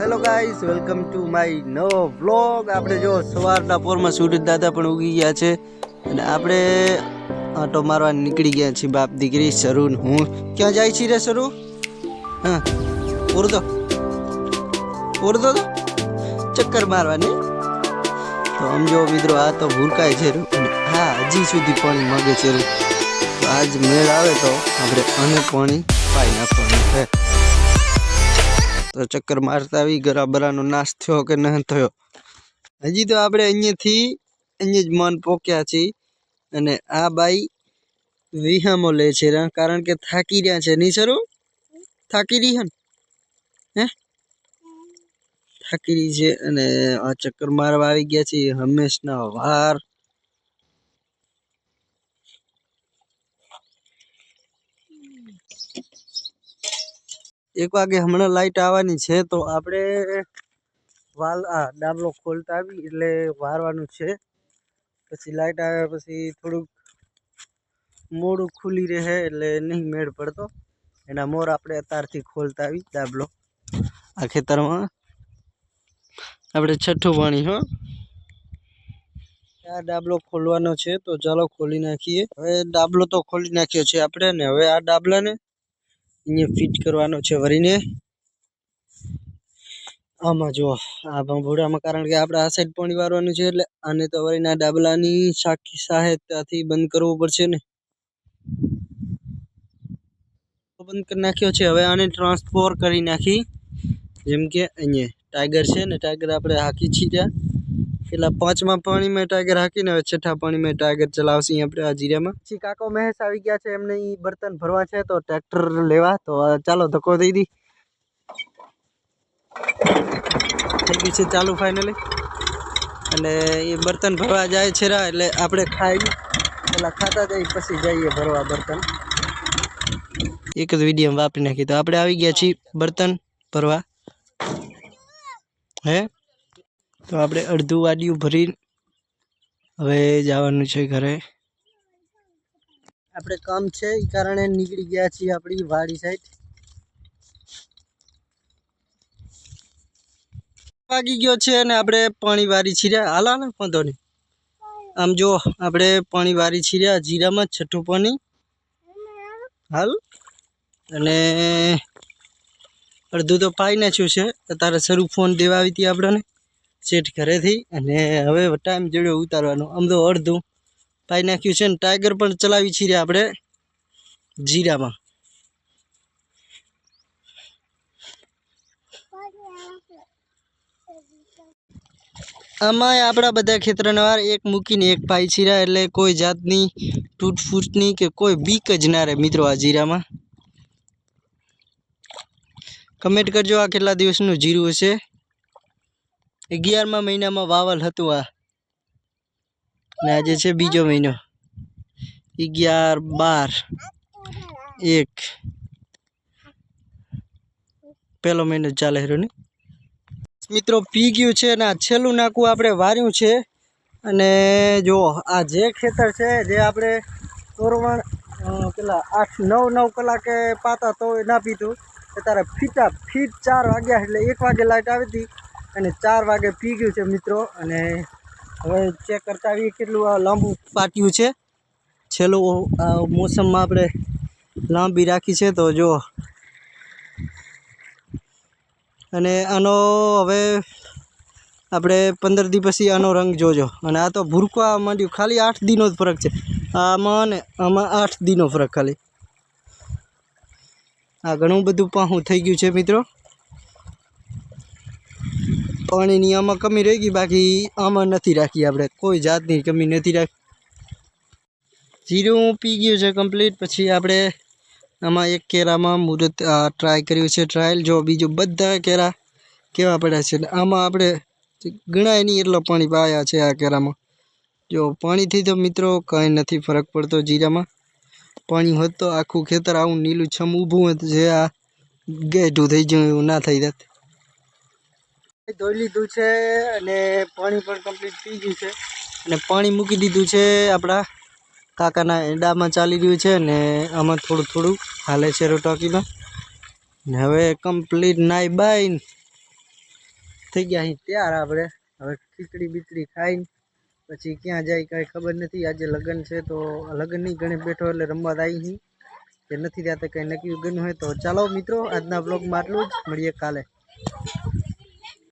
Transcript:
Hello guys welcome to my નવો vlog આપણે જો સવારના પોરમાં સૂરજ દાદા પણ ઉગી ગયા છે. અને આપણે આટો મારવા નીકળી ગયા છીએ. બાપ દીકરી શરૂ હું. ક્યાં જાય છી રે શરૂ હા ઉડદો ઉડદો તો. ચક્કર મારવાની. તો સમજો મિત્રો, આ તો ભૂલકાય છે હા હજી સુધી પાણી માગે છે આજ મેળ આવે તો આપણે અને પાણી પાઈ નાખવાનું છે. તો ચક્કર મારતા આવી, ગરાબરાનો નાશ થયો કે ન થયો? હજી તો આપણે અહીંયાથી, અહીંયા જ મન પોક્યા છીએ. અને આ બાઈ વિહામો લે છે કારણ કે થાકી રહ્યા છે. નહીં સરું? થાકી રહી હન? હે? થાકી રહી છે અને આ ચક્કર મારવા આવી ગયા છે હંમેશના વાર એક વાગે હમણાં લાઈટ આવવાની છે, તો આપણે વાલ, આ, ડાબલો ખોલતા આવી એટલે વારવાનું છે. પછી લાઈટ આવે, પછી થોડુંક મોડું ખુલી રહે, એટલે નહીં મેળ પડતો. એના મોર આપણે અત્યારથી ખોલતા આવી ડાબલો. આ ખેતરમાં આપણે છઠ્ઠું પાણી, હો. આ ડાબલો ખોલવાનો છે, તો ચાલો ખોલી નાખીએ. હવે ડાબલો તો ખોલી નાખ્યો છે આપણે ને, હવે આ ડાબલાને અહીંયા ફિટ કરવાનો છે વરીને. આમાં જો આ ભંભોડામાં કારણ કે આપણે આ સાઈડ પાણી વારવાનું છે એટલે આને તો વરીના ડાબલાની સાખી સહાયતાથી બંધ કરવું પડશે ને. બંધ કરી નાખ્યો છે. હવે આને ટ્રાન્સફોર કરી નાખી. જેમ કે અહીંયા ટાઈગર છે ને ટાઈગર આપણે હાકી છીર્યા પેલા પાંચમા પાણીમાં ટાઈગર હાકીને હવે છઠ્ઠા પાણીમાં ટાઈગર ચલાવશે આપણે આ જીરામાં. પછી કાકો મહેશ આવી ગયા છે, એમને ઈ બર્તન ભરવા છે, તો ટ્રેક્ટર લેવા, તો ચાલો ધક્કો દઈ દી. છે ચાલુ ફાઇનલી અને એ બર્તન ભરવા જાય છે એટલે આપણે ખાઈ પેલા ખાતા જઈ પછી જઈએ ભરવા બર્તન. એક જ વીડિયો વાપરી નાખી. તો આપણે આવી ગયા છીએ બર્તન ભરવા. હે? તો આપણે અડધું વાડિયું ભરી હવે જવાનું છે ઘરે. આપણે કામ છે એ કારણે નીકળી ગયા છીએ આપણી વાડી સાઈડ વાગી ગયો છે અને આપણે પાણી વારી છીર્યા. હાલા ને વાંધો નહીં. આમ જો, આપણે પાણી વારી છીર્યા જીરામાં છઠ્ઠું પાણી. હાલ. અને અડધું તો પાઈ નાખ્યું છે. અત્યારે શરૂ ફોન દેવા આવી હતી આપણને. શેઠ ઘરેથી અને હવે ટાઈમ જોડ્યો ઉતારવાનો. તો અડધું પાઈ નાખ્યું છે ને, ટાઈગર પણ ચલાવી છીએ આપણે જીરામાં. આમાં આપણા બધા ખેતરના વાર એક મૂકીને એક પાઈ છીરા, એટલે કોઈ જાતની તૂટફૂટની કે કોઈ બીક જ ના રહે મિત્રો આ જીરામાં. કમેન્ટ કરજો આ કેટલા દિવસનું જીરું હશે. અગિયારમા મહિનામાં વાવલ હતું આ. ને આજે છે બીજો મહિનો. અગિયાર બાર એક. પહેલો મહિનો ચાલે હેરો ને. મિત્રો, પી ગયું છે અને આ છેલ્લું નાકું આપણે વાર્યું છે. અને જો, આ જે ખેતર છે, જે આપણે તોરવણ પેલા આઠ, નવ નવ કલાકે પાતા તો ના પીતું તારે ફીટા ફીટ ચાર વાગ્યા એટલે એક વાગે લાઇટ આવી હતી. અને ચાર વાગે પી ગયું છે મિત્રો. અને હવે ચેક કરતા આવીએ કેટલું લાંબુ પાટ્યું છે. છેલ્લું, આ મોસમમાં આપણે લાંબી રાખી છે તો જો. અને આનો હવે આપણે પંદર દી પછી આનો રંગ જોજો. અને આ તો ભૂરકવા માંડ્યું. ખાલી આઠ દીનો જ ફરક છે. આમાં ને આમાં આઠ દીનો ફરક ખાલી. આ ઘણું બધું પાહું થઈ ગયું છે મિત્રો. પાણીની આમાં કમી રહી ગઈ, બાકી આમાં નથી રાખી આપણે. કોઈ જાતની કમી નથી રાખી. જીરું પી ગયું છે કમ્પ્લીટ પછી આપણે આમાં એક કેરામાં મુહૂર્ત ટ્રાય કર્યું છે. ટ્રાયલ જો બીજું બધા કેરા કેવા પડ્યા છે. આમાં આપણે ગણાય નહીં એટલો પાણી પાયા છે આ કેરામાં. જો પાણીથી તો મિત્રો કાંઈ નથી ફરક પડતો જીરામાં. પાણી હોત તો આખું ખેતર આવું નીલું છમ ઊભું હોત જે આ ગેઢું થઈ ગયું, એવું ના થઈ જાત. ધોઈ લીધું છે અને પાણી પણ કમ્પ્લીટ પી ગયું છે. અને પાણી મૂકી દીધું છે આપણા કાકાના એડામાં ચાલી રહ્યું છે ને આમાં થોડું થોડું હાલે છે રોટાકીમાં ને હવે કમ્પ્લીટ નાઈ બાઈ થઈ ગયા અહીં ત્યાર આપણે. હવે ખીચડી બીચડી ખાઈને પછી ક્યાં જાય કાંઈ ખબર નથી. આજે લગ્ન છે તો લગ્ન નહીં ગણે બેઠો એટલે રમવા આવી નહીં કે નથી ત્યાં કંઈ નક્કી ગયું હોય તો ચાલો મિત્રો, આજના બ્લોગમાં આટલું જ. મળીએ કાલે.